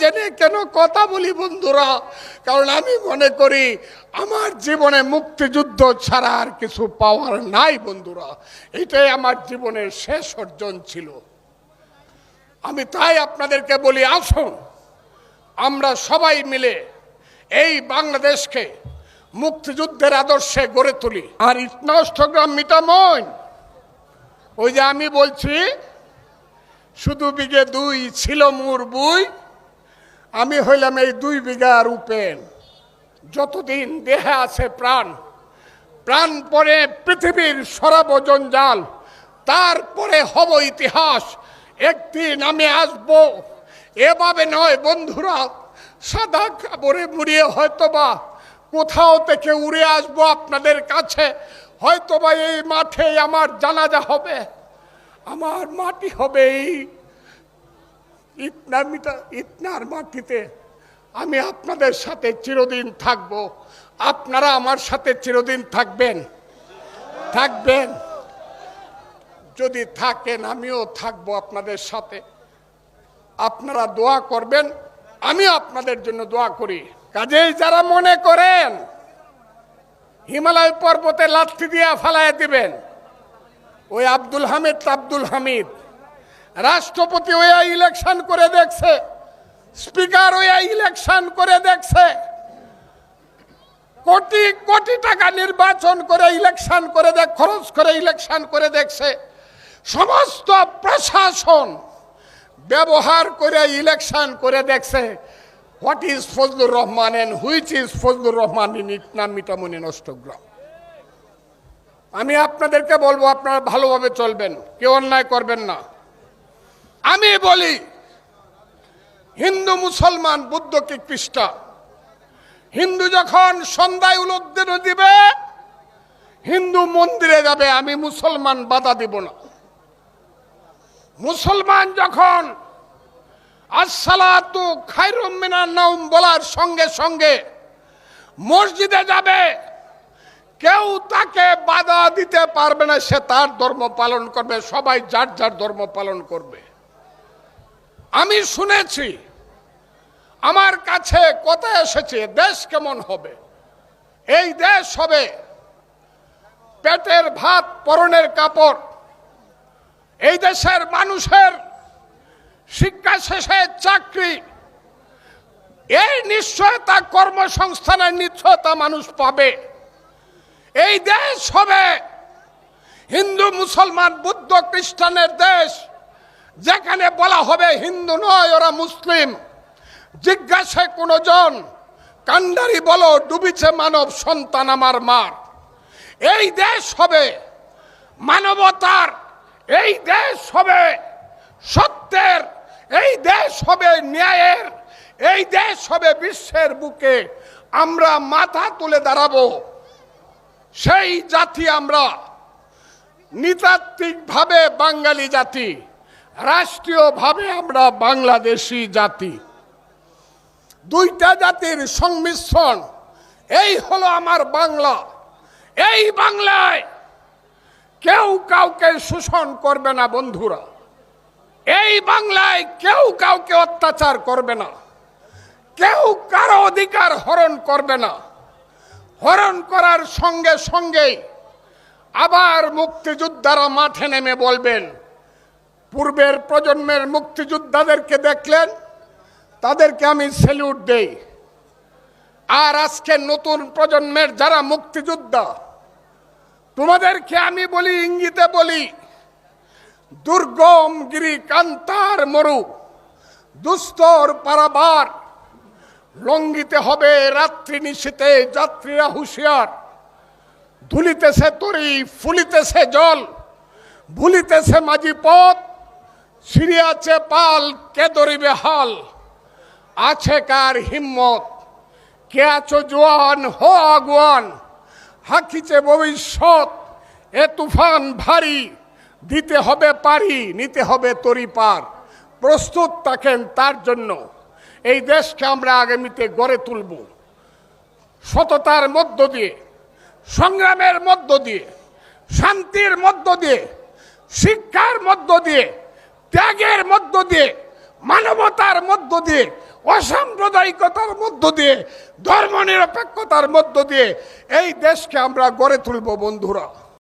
জেনে কেন কথা বলি বন্ধুরা? কারণ আমি মনে করি, আমার জীবনে মুক্তিযুদ্ধ ছাড়া আর কিছু পাওয়ার নাই বন্ধুরা। এটাই আমার জীবনের শেষ অর্জন ছিল। আমি তাই আপনাদেরকে বলি, আসুন, আমরা সবাই মিলে এই বাংলাদেশকে মুক্তিযুদ্ধের আদর্শে গড়ে তুলি। আর ইটনষ্টগ্রাম মিটামইন ওই যে আমি বলছি, শুধু বিঘে দুই ছিল মোর বুই আমি হইলাম এই দুই বিঘার উপেন। যতদিন দেহে আছে প্রাণ প্রাণ পরে পৃথিবীর সরাব জঞ্জাল তারপরে হব ইতিহাস। একদিন আমি আসব, এভাবে নয় বন্ধুরা, সাদা কাপড়ে মুড়িয়ে হয়তোবা কোথাও থেকে উড়ে আসব আপনাদের কাছে, হয়তোবা এই মাঠে আমার জানাজা হবে। আমার মাটি হবে এই ইটনার মিটা ইতনার মাটিতে আমি আপনাদের সাথে চিরদিন থাকব। আপনারা আমার সাথে চিরদিন থাকবেন। থাকবেন। যদি থাকেন, আমিও থাকব আপনাদের সাথে। আপনারা দোয়া করবেন আমি আপনাদের জন্য দোয়া করি। কাজেই যারা মনে করেন, হিমালয় পর্বতে লাথি দিয়া ফালায় দিবেন। ওই আব্দুল হামিদ আব্দুল হামিদ। রাষ্ট্রপতি ওয়া ইলেকশন করে দেখছে স্পিকার ওয়া ইলেকশন করে দেখছে, কোটি কোটি টাকা নির্বাচন করে ইলেকশন করে দেখ, খরচ করে ইলেকশন করে দেখছে। সমস্ত প্রশাসন ব্যবহার করে ইলেকশন করে দেখছে what is Fazlur Rahman and which is Fazlur Rahman in ইটনাম মিটামনি নষ্টগ্রাম। আমি আপনাদেরকে বলব, আপনারা ভালোভাবে চলবেন, কেউ অন্যায় করবেন না। আমি বলি, হিন্দু মুসলমান বুদ্ধ কি খ্রিস্টান হিন্দু যখন সন্ধ্যায় উলুদ্দিন দিবে, হিন্দু মন্দিরে যাবে, আমি মুসলমান বাধা দিব না। মুসলমান যখন আসসালাতু খায়রুম মিনান নাউম বলার সঙ্গে সঙ্গে মসজিদে যাবে, কেউ তাকে বাধা দিতে পারবে না, সে তার ধর্ম পালন করবে, সবাই যার যার ধর্ম পালন করবে। আমি শুনেছি, আমার কাছে কথা এসেছে, দেশ কেমন হবে? এই দেশ হবে পেটের ভাত, পরনের কাপড়। এই দেশের মানুষের শিক্ষা শেষে চাকরি। এই নিশ্চয়তা কর্মসংস্থানের নিশ্চয়তা মানুষ পাবে। এই দেশ হবে হিন্দু, মুসলমান, বুদ্ধ, খ্রিস্টানের দেশ। যেখানে বলা হবে হিন্দু নয়, ওরা মুসলিম। জিজ্ঞাসে কোনো জন, কান্ডারি বলো, ডুবিছে মানব সন্তান আমার মার। এই দেশ হবে মানবতার, এই দেশ হবে সত্যের, এই দেশ হবে ন্যায়ের, এই দেশ হবে বিশ্বের বুকে আমরা মাথা তুলে দাঁড়াবো। সেই জাতি আমরা, নৃতাত্ত্বিকভাবে বাঙালি জাতি। রাষ্ট্রীয়ভাবে আমরা বাংলাদেশি জাতি। দুইটা জাতির সংমিশ্রণ, এই হলো আমার বাংলা। এই বাংলায় কেউ কাউকে শোষণ করবে না বন্ধুরা। এই বাংলায় কেউ কাউকে অত্যাচার করবে না। কেউ কারও অধিকার হরণ করবে না। হরণ করার সঙ্গে সঙ্গেই আবার মুক্তিযোদ্ধারা মাঠে নেমে বলবেন পূর্বের প্রজন্মের মুক্তিযোদ্ধাদেরকে দেখলেন, তাদেরকে আমি স্যালিউট দেই। আর আজকে নতুন প্রজন্মের যারা মুক্তিযোদ্ধা, তোমাদেরকে আমি বলি, ইঙ্গিতে বলি, দুর্গম গিরি কান্তার মরু, দুস্তর পারাবার লঙ্গিতে হবে রাত্রি নিশীতে যাত্রীরা হুঁশিয়ার। ধুলিতেছে তরি, ফুলিতেছে জল, ভুলিতেছে মাঝি পথ সিরিয়াছে পাল, কে দরিবে হাল? আছে কার হিম্মত? কে আছো জোয়ান? হো আগুয়ান! হাকিছে ভবিষ্যৎ, এ তুফান ভারী। দিতে হবে পারি, নিতে হবে তরি পার। প্রস্তুত থাকেন তার জন্য। এই দেশকে আমরা আগামীতে গড়ে তুলব। সততার মধ্য দিয়ে, সংগ্রামের মধ্য দিয়ে, শান্তির মধ্য দিয়ে, শিক্ষার মধ্য দিয়ে ত্যাগের মধ্য দিয়ে, মানবতার মধ্য দিয়ে, অসাম্প্রদায়িকতার মধ্য দিয়ে, ধর্মনিরপেক্ষতার মধ্য দিয়ে এই দেশকে আমরা গড়ে তুলব, বন্ধুরা।